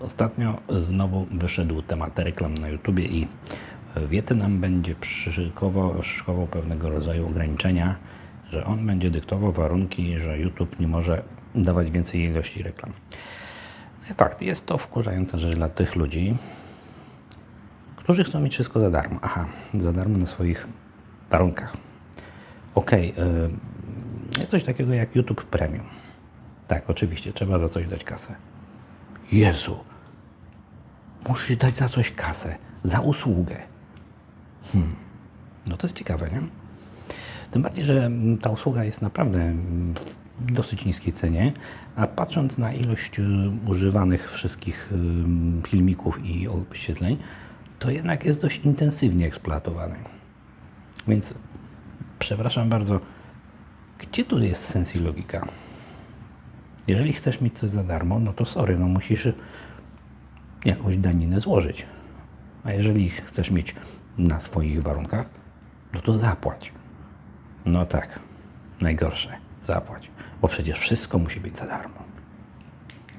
Ostatnio znowu wyszedł temat reklam na YouTubie i Wietnam będzie przyszykował szykował pewnego rodzaju ograniczenia, że on będzie dyktował warunki, że YouTube nie może dawać więcej ilości reklam. Fakt, jest to wkurzająca rzecz dla tych ludzi, którzy chcą mieć wszystko za darmo. Aha, za darmo na swoich warunkach. Okej, y, jest coś takiego jak YouTube Premium. Tak, oczywiście, trzeba za coś dać kasę. Jezu, musisz dać za coś kasę, za usługę. Hmm. No to jest ciekawe, nie? Tym bardziej, że ta usługa jest naprawdę w dosyć niskiej cenie, a patrząc na ilość y, używanych wszystkich y, filmików i o- wyświetleń, to jednak jest dość intensywnie eksploatowany. Więc przepraszam bardzo, gdzie tu jest sens i logika? Jeżeli chcesz mieć coś za darmo, no to sorry, no musisz jakąś daninę złożyć. A jeżeli chcesz mieć na swoich warunkach, no to zapłać. No tak, najgorsze, zapłać. Bo przecież wszystko musi być za darmo.